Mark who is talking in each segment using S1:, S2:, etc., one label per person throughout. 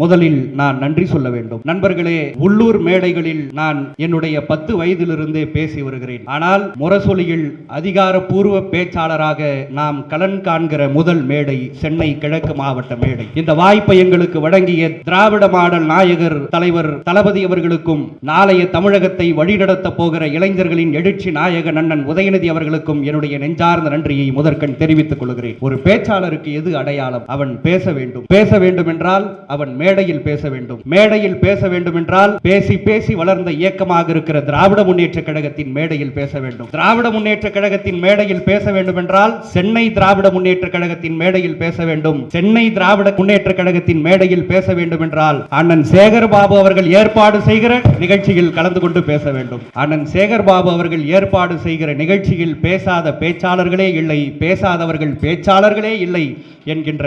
S1: முதலில் நான் நன்றி சொல்ல வேண்டும். நண்பர்களே உள்ளூர் மேடைகளில் நான் என்னுடைய பத்து வயதிலிருந்தே பேசி வருகிறேன். ஆனால் முரசொலியில் அதிகாரப்பூர்வ பேச்சாளராக நாம் கலன் காண்கிற முதல் மேடை சென்னை கிழக்கு மாவட்ட மேடை. இந்த வாய்ப்பை எங்களுக்கு வழங்கிய திராவிட மாடல் நாயகர் தலைவர் தளபதி அவர்களுக்கும் நாளைய தமிழகத்தை வழிநடத்த போகிற இளைஞர்களின் எழுச்சி நாயக நன்னன் உதயநிதி அவர்களுக்கும் என்னுடைய நெஞ்சார்ந்த நன்றியை முதற்கண் தெரிவித்துக் கொள்கிறேன். ஒரு பேச்சாளருக்கு எது அடையாளம்? அவன் பேச வேண்டும். பேச வேண்டும் என்றால் அவன் மேடையில் பேச வேண்டும். மேடையில் பேச வேண்டும் என்றால் பேசி பேசி வளர்ந்த இயக்கமாக இருக்கிற திராவிட முன்னேற்ற கழகத்தின் மேடையில் பேச வேண்டும். திராவிட முன்னேற்ற கழகத்தின் மேடையில் பேச வேண்டும் என்றால் சென்னை திராவிட முன்னேற்ற கழகத்தின் மேடையில் பேச வேண்டும். சென்னை திராவிட முன்னேற்ற கழகத்தின் மேடையில் பேச வேண்டும் என்றால் அண்ணன் சேகர் பாபு அவர்கள் ஏற்பாடு செய்கிற நிகழ்ச்சியில் கலந்து கொண்டு பேச வேண்டும். அண்ணன் சேகர் பாபு அவர்கள் ஏற்பாடு செய்கிற நிகழ்ச்சியில் பேசாத பேச்சாளர்களே இல்லை பேசாதவர்கள் பேச்சாளர்களே இல்லை என்கின்ற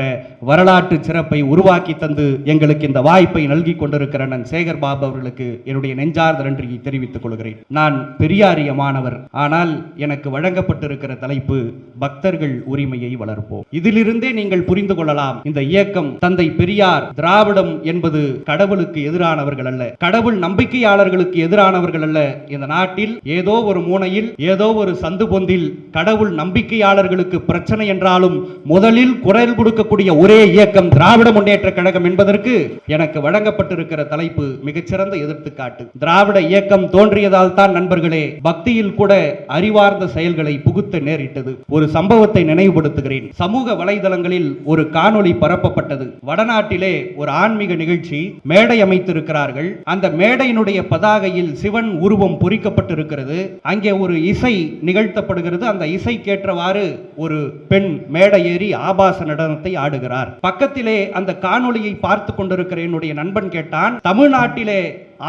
S1: வரலாற்று சிறப்பை உருவாக்கி தந்து எங்கள் எங்களுக்கு இந்த வாய்ப்பை நல்கி கொண்டிருக்கிற நான் சேகர் பாபு அவர்களுக்கு என்னுடைய நெஞ்சார்ந்த நன்றியை தெரிவித்துக் கொள்கிறேன். நான் பெரியாரிய மாணவர். ஆனால் எனக்கு வழங்கப்பட்டிருக்கிற தலைப்பு பக்தர்கள் உரிமையை வளர்ப்போம். இதிலிருந்தே நீங்கள் புரிந்து கொள்ளலாம் இந்த இயக்கம் தந்தை பெரியார் திராவிடம் என்பது கடவுளுக்கு எதிரானவர்கள் அல்ல கடவுள் நம்பிக்கையாளர்களுக்கு எதிரானவர்கள் அல்ல. இந்த நாட்டில் ஏதோ ஒரு மூனையில் ஏதோ ஒரு சந்து பொந்தில் கடவுள் நம்பிக்கையாளர்களுக்கு பிரச்சனை என்றாலும் முதலில் குரல் கொடுக்கக்கூடிய ஒரே இயக்கம் திராவிட முன்னேற்ற கழகம் என்பதற்கு எனக்கு வழங்கப்பட்டிருக்கிற தலைப்பு மிகச்சிறந்த எதிர்த்துக்காட்டு. திராவிட இயக்கம் தோன்றியதால் தான் நண்பர்களே பக்தியில் கூட அறிவார்ந்த செயல்களை புகுத்த நேரிட்டது. ஒரு சம்பவத்தை நினைவுபடுத்துகிறேன். சமூக வலைதளங்களில் ஒரு காணொளி பரப்பப்பட்டது. வடநாட்டிலே ஒரு ஆன்மீக நிகழ்ச்சி மேடை அமைத்திருக்கிறார்கள். அந்த மேடையினுடைய பதாகையில் சிவன் உருவம் பொறிக்கப்பட்டிருக்கிறது. அங்கே ஒரு இசை நிகழ்த்தப்படுகிறது. அந்த இசைக்கேற்றவாறு ஒரு பெண் மேடை ஏறி ஆபாச நடனத்தை ஆடுகிறார். பக்கத்திலே அந்த காணொளியை பார்த்து கொண்டு கொண்டிருக்கிற என்னுடைய நண்பன் கேட்டான் தமிழ்நாட்டிலே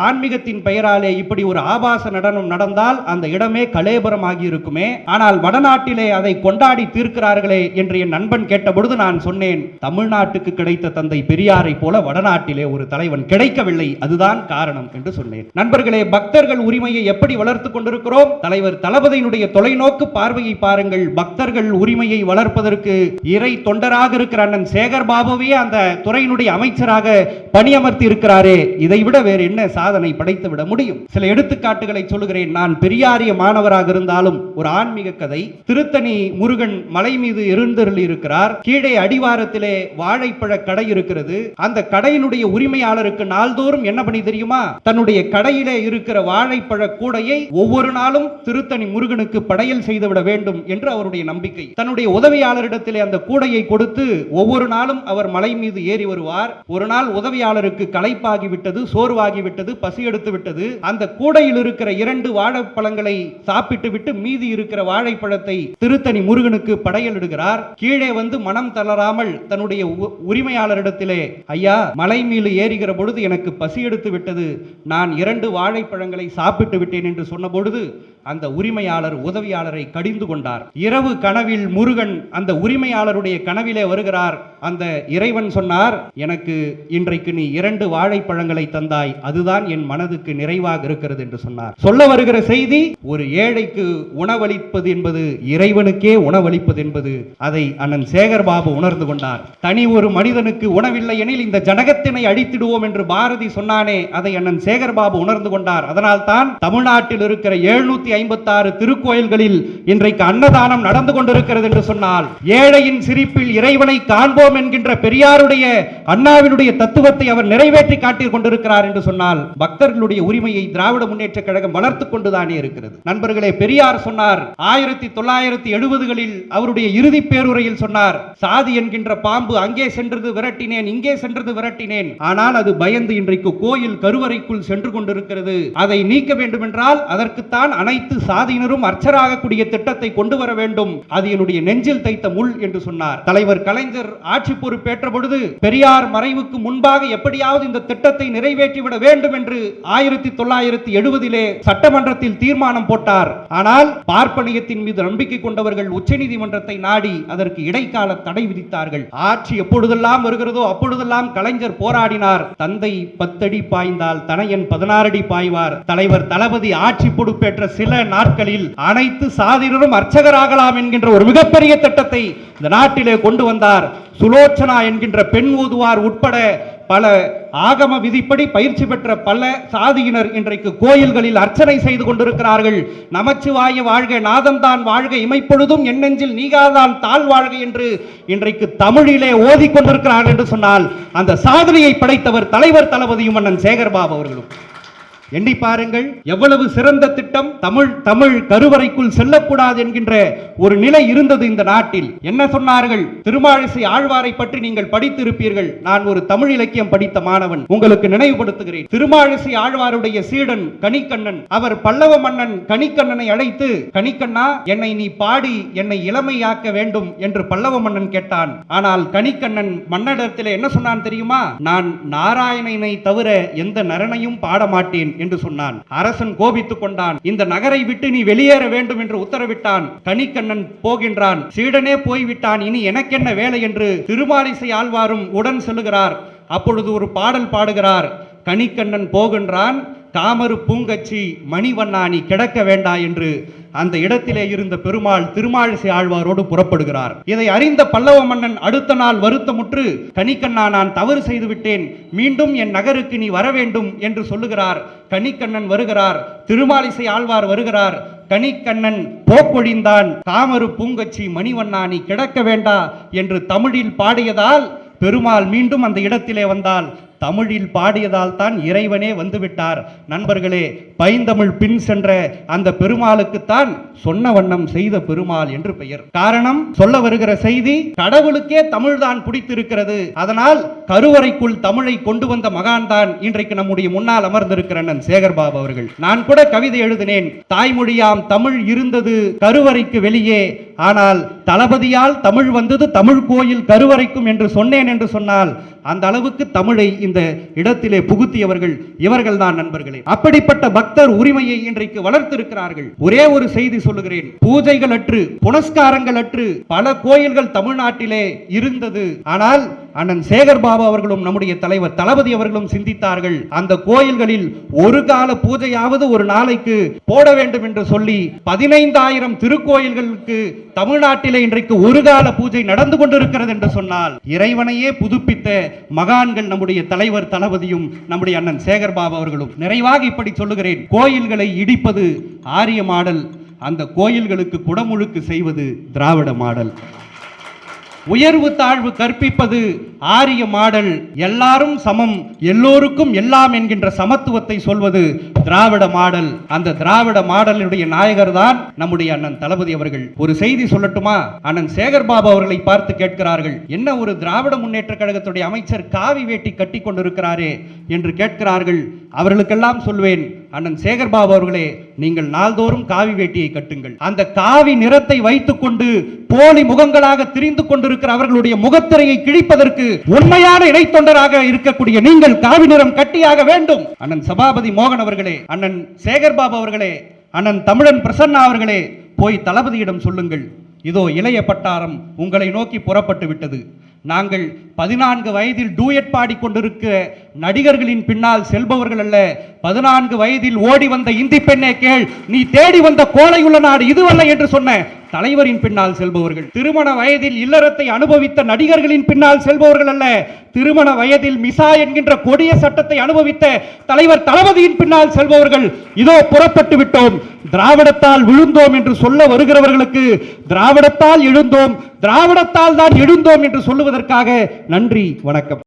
S1: ஆன்மீகத்தின் பெயராலே இப்படி ஒரு ஆபாச நடனம் நடந்தால் அந்த இடமே கலேபரமாகி ஆகியிருக்குமே ஆனால் வடநாட்டிலே அதை கொண்டாடி தீர்க்கிறார்களே என்று என் நண்பன் கேட்டபொழுது நான் சொன்னேன் தமிழ்நாட்டுக்கு கிடைத்த தந்தை பெரியாரை போல வடநாட்டிலே ஒரு தலைவன் கிடைக்கவில்லை அதுதான் காரணம் என்று சொன்னேன். நண்பர்களே பக்தர்கள் உரிமையை எப்படி வளர்த்துக் கொண்டிருக்கிறோம்? தலைவர் தளபதியினுடைய தொலைநோக்கு பார்வையை பாருங்கள். பக்தர்கள் உரிமையை வளர்ப்பதற்கு இறை தொண்டராக இருக்கிற அண்ணன் சேகர் பாபுவே அந்த துறையினுடைய அமைச்சராக பணியமர்த்தி இருக்கிறாரே இதை விட வேறு என்ன சாதனை படைத்து விட முடியும்? சில எடுத்துக்காட்டுகளை சொல்கிறேன் நான் பெரியாரிய மாணவராக இருந்தாலும் ஒரு ஆன்மீக கதை. திருத்தணி முருகன் மலை மீது எழுந்தருளி இருக்கிறார். கீழே அடிவாரத்திலே வாழைப்பழ கடை இருக்கிறது. அந்த கடையினுடைய உரிமையாளருக்கு நாள்தோறும் என்ன பண்ணி தெரியுமா? தன்னுடைய கடையிலே இருக்கிற வாழைப்பழ கூடையை ஒவ்வொரு நாளும் திருத்தணி முருகனுக்கு படையல் செய்துவிட வேண்டும் என்று அவருடைய நம்பிக்கை. தன்னுடைய உதவியாளரிடத்திலே அந்த கூடையை கொடுத்து ஒவ்வொரு நாளும் அவர் மலை மீது ஏறி வருவார். ஒரு நாள் உதவியாளருக்கு களைப்பாகிவிட்டது சோர்வாகிவிட்டது பசி எடுத்து விட்டது அந்த கூடையில் இருக்கிற இரண்டு வாழைப்பழங்களை சாப்பிட்டு விட்டு மீதி இருக்கிற வாழைப்பழத்தை திருத்தணி முருகனுக்கு படையலிடுகிறார். கீழே வந்து மனம் தளராமல் தன்னுடைய உ- உரிமையாளரிடத்திலே ஐயா மலை மீது ஏறுகிற பொழுது எனக்கு பசி எடுத்து விட்டது நான் இரண்டு வாழைப்பழங்களை சாப்பிட்டு விட்டேன் என்று சொன்ன பொழுது அந்த உரிமையாளர் உதவியாளரை கடிந்து கொண்டார். இரவு கனவில் முருகன் அந்த உரிமையாளருடைய கனவிலே வருகிறார். அந்த இறைவன் சொன்னார் எனக்கு இன்றைக்கு நீ இரண்டு வாழைப்பழங்களை தந்தாய். அதுதான் என் மனதுக்கு நிறைவாக இருக்கிறது என்று சொன்னார். சொல்ல வருகிற செய்தி ஒரு ஏழைக்கு உணவளிப்பது என்பது இறைவனுக்கே உணவளிப்பது என்பது. அதை அண்ணன் சேகர் பாபு உணர்ந்து கொண்டார். தனி ஒரு மனிதனுக்கு உணவில்லை எனில் இந்த ஜனகத்தினை அழித்திடுவோம் என்று பாரதி சொன்னானே. அதை அண்ணன் சேகர் பாபு உணர்ந்து கொண்டார். அதனால் தான் தமிழ்நாட்டில் இருக்கிற எழுநூத்தி இருநூத்தி ஐம்பத்தாறு திருக்கோயில்களில் இன்றைக்கு அன்னதானம் நடந்து கொண்டிருக்கிறது என்று சொன்னால் ஏழையின் சிரிப்பில் இறைவனை காண்போம் என்கின்ற பெரியாருடைய அண்ணாவினுடைய தத்துவத்தை அவர் நிறைவேற்றி காட்டிக் கொண்டிருக்கிறார் என்று சொன்னால் பக்தர்களுடைய உரிமையை திராவிட முன்னேற்ற கழகம் வளர்த்துக் கொண்டுதானே இருக்கிறது. நண்பர்களே பெரியார் சொன்னார் ஆயிரத்தி தொள்ளாயிரத்தி எழுபதுகளில் அவருடைய இறுதி பேருரையில் சொன்னார் சாதி என்கின்ற பாம்பு அங்கே சென்றது விரட்டினேன் இங்கே சென்றது விரட்டினேன். ஆனால் அது பயந்து இன்றைக்கு கோயில் கருவறைக்குள் சென்று கொண்டிருக்கிறது. அதை நீக்க வேண்டும் என்றால் அதற்குத்தான் அனைத்து அனைத்து சாதியினரும் அர்ச்சராகக்கூடிய திட்டத்தை கொண்டு வர வேண்டும். அது என்னுடைய நெஞ்சில் தைத்த முள் என்று சொன்னார். தலைவர் கலைஞர் ஆட்சி பொறுப்பேற்ற பொழுது பெரியார் மறைவுக்கு முன்பாக எப்படியாவது இந்த திட்டத்தை நிறைவேற்றிவிட வேண்டும் என்று ஆயிரத்தி தொள்ளாயிரத்தி எழுபதிலே சட்டமன்றத்தில் தீர்மானம் போட்டார். ஆனால் பார்ப்பனியத்தின் மீது நம்பிக்கை கொண்டவர்கள் உச்சநீதிமன்றத்தை நாடி அதற்கு இடைக்கால தடை விதித்தார்கள். ஆட்சி எப்பொழுதெல்லாம் வருகிறதோ அப்பொழுதெல்லாம் கலைஞர் போராடினார். தந்தை பத்தடி பாய்ந்தால் தனையன் பதினாறு அடி பாய்வார். தலைவர் தளபதி ஆட்சி பொறுப்பேற்ற சில சில நாட்களில் அனைத்து சாதியினரும் அர்ச்சகராகலாம் என்கின்ற ஒரு மிகப்பெரிய திட்டத்தை இந்த நாட்டிலே கொண்டு வந்தார். சுலோச்சனா என்கின்ற பெண் ஊதுவார் உட்பட பல ஆகம விதிப்படி பயிற்சி பெற்ற பல சாதியினர் இன்றைக்கு கோயில்களில் அர்ச்சனை செய்து கொண்டிருக்கிறார்கள். நமச்சிவாய வாழ்க நாதம்தான் வாழ்க இமைப்பொழுதும் எண்ணெஞ்சில் நீகாதான் தாழ் வாழ்க என்று இன்றைக்கு தமிழிலே ஓதிக் கொண்டிருக்கிறார் என்று சொன்னால் அந்த சாதனையை படைத்தவர் தலைவர் தளபதியும் அண்ணன் சேகர்பாபு அவர்களும். எண்ணி பாருங்கள் எவ்வளவு சிறந்த திட்டம் தமிழ் தமிழ் கருவறைக்குள் செல்லக்கூடாது என்கின்ற ஒரு நிலை இருந்தது இந்த நாட்டில். என்ன சொன்னார்கள்? திருமாழிசை ஆழ்வாரை பற்றி நீங்கள் படித்திருப்பீர்கள். நான் ஒரு தமிழ் இலக்கியம் படித்த மாணவன். உங்களுக்கு நினைவுபடுத்துகிறேன். திருமாழிசை ஆழ்வாருடைய சீடன் கணிக்கண்ணன் அவர் பல்லவ மன்னன் கணிக்கண்ணனை அழைத்து கணிக்கண்ணா என்னை நீ பாடி என்னை இளமையாக்க வேண்டும் என்று பல்லவ மன்னன் கேட்டான். ஆனால் கணிக்கண்ணன் மன்னனிடத்தில் என்ன சொன்னான் தெரியுமா? நான் நாராயணனை தவிர எந்த நரனையும் பாட மாட்டேன் என்று சொன்னான். அரசன் கோபித்துக் கொண்டான். இந்த நகரை விட்டு நீ வெளியேற வேண்டும் என்று உத்தரவிட்டான். கனிக்கண்ணன் போகின்றான். சீடனே போய்விட்டான். இனி எனக்கென்ன வேலை என்று திருமாலிசை ஆழ்வாரும் உடன் செல்லுகிறார். அப்பொழுது ஒரு பாடல் பாடுகிறார். கனிக்கண்ணன் போகின்றான். காமரு பூங்கச்சி மணிவண்ணா நீ கிடக்க வேண்டா என்று. அந்த இடத்திலே இருந்த பெருமாள் திருமாலிசை ஆழ்வாரோடு புறப்படுகிறார். இதை அறிந்த பல்லவ மன்னன் அடுத்த நாள் வருத்தமுற்று கணிக்கண்ணா நான் தவறு செய்து விட்டேன். மீண்டும் என் நகருக்கு நீ வர வேண்டும் என்று சொல்லுகிறார். கணிக்கண்ணன் வருகிறார். திருமாலிசை ஆழ்வார் வருகிறார். கணிக்கண்ணன் போக்கொழிந்தான். காமரு பூங்கச்சி மணிவண்ணா நீ கிடக்க வேண்டா என்று தமிழில் பாடியதால் பெருமாள் மீண்டும் அந்த இடத்திலே வந்தால் தமிழில் பாடியதால் தான் இறைவனே வந்துவிட்டார். நண்பர்களே பைந்தமிழ் பின் சென்ற அந்த பெருமாளுக்குத்தான் சொன்ன வண்ணம் செய்த பெருமாள் என்று பெயர். காரணம் சொல்ல வருகிற செய்தி கடவுளுக்கே தமிழ்தான் பிடித்திருக்கிறது. அதனால் கருவறைக்குள் தமிழை கொண்டு வந்த மகான் தான் இன்றைக்கு நம்முடைய முன்னால் அமர்ந்திருக்கிற அண்ணன் சேகர்பாபு அவர்கள். நான் கூட கவிதை எழுதினேன் தாய்மொழியாம் தமிழ் இருந்தது கருவறைக்கு வெளியே ஆனால் தளபதியால் தமிழ் வந்தது தமிழ் கோயில் கருவறைக்கும் என்று சொன்னேன் என்று சொன்னால் அந்த அளவுக்கு தமிழை இந்த இடத்திலே புகுத்தியவர்கள் இவர்கள்தான் நண்பர்களே. அப்படிப்பட்ட பக்தர் உரிமையை இன்றைக்கு வளர்த்திருக்கிறார்கள். ஒரே ஒரு செய்தி சொல்லுகிறேன். பூஜைகள் அற்று புனஸ்காரங்கள் அற்று பல கோயில்கள் தமிழ்நாட்டிலே இருந்தது. ஆனால் அண்ணன் சேகர் பாபு அவர்களும் நம்முடைய தலைவர் தளபதி அவர்களும் சிந்தித்தார்கள். அந்த கோயில்களில் ஒரு கால பூஜையாவது ஒரு நாளைக்கு போட வேண்டும் என்று சொல்லி பதினைந்தாயிரம் திருக்கோயில்களுக்கு தமிழ்நாட்டிலே இன்றைக்கு ஒரு கால பூஜை நடந்து கொண்டிருக்கிறது என்று சொன்னால் இறைவனையே புதுப்பித்த மகான்கள் நம்முடைய தலைவர் தளபதியும் நம்முடைய அண்ணன் சேகர் பாபு அவர்களும். நிறைவாக இப்படி சொல்லுகிறேன். கோயில்களை இடிப்பது ஆரிய மாடல். அந்த கோயில்களுக்கு குடமுழுக்கு செய்வது திராவிட மாடல். உயர்வு தாழ்வு கற்பிப்பது ஆரிய மாடல். எல்லாரும் சமம். எல்லோருக்கும் எல்லாம் என்கின்ற சமத்துவத்தை சொல்வது திராவிட மாடல். அந்த திராவிட மாடலினுடைய நாயகர் தான் நம்முடைய அண்ணன் தளபதி அவர்கள். ஒரு செய்தி சொல்லட்டுமா? அண்ணன் சேகர் பாபு அவர்களை பார்த்து கேட்கிறார்கள். என்ன ஒரு திராவிட முன்னேற்ற கழகத்துடைய அமைச்சர் காவி வேட்டி கட்டி கொண்டிருக்கிறாரே என்று கேட்கிறார்கள். அவர்களுக்கெல்லாம் சொல்வேன். அண்ணன் சேகர் பாபு அவர்களே நீங்கள் நாள்தோறும் காவி வேட்டியை கட்டுங்கள். அந்த காவி நிறத்தை வைத்துக்கொண்டு போலி முகங்களாக திரிந்து கொண்டிருக்கிற அவர்களுடைய முகத்திரையை கிழிப்பதற்கு உண்மையான இணைத்தொண்டராக இருக்கக்கூடிய நீங்கள் காவி நிறம் கட்டியாக வேண்டும். அண்ணன் சபாபதி மோகன் அவர்களே அண்ணன் சேகர் பாபு அவர்களே அண்ணன் தமிழன் பிரசன்னா அவர்களே போய் தளபதியிடம் சொல்லுங்கள். இதோ இளைய பட்டாரம் உங்களை நோக்கி புறப்பட்டு விட்டது. நாங்கள் பதினான்கு வயதில் டூயட் பாடிக்கொண்டிருக்க நடிகர்களின் பின்னால் செல்பவர்கள் அல்ல. பதினான்கு வயதில் ஓடி வந்த இந்தி பெண்ணே கேள் நீ தேடி வந்த கோலையுள்ள நாடு இதுவல்ல என்று சொன்ன தலைவரின் பின்னால் செல்பவர்கள். திருமண வயதில் இல்லறத்தை அனுபவித்த நடிகர்களின் பின்னால் செல்பவர்கள் அல்ல. திருமண வயதில் மிசா என்கின்ற கொடிய சட்டத்தை அனுபவித்த தலைவர் தளபதியின் பின்னால் செல்பவர்கள். இதோ புறப்பட்டு விட்டோம். திராவிடத்தால் விழுந்தோம் என்று சொல்ல வருகிறவர்களுக்கு திராவிடத்தால் எழுந்தோம் திராவிடத்தால் தான் எழுந்தோம் என்று சொல்லுவதற்காக நன்றி வணக்கம்.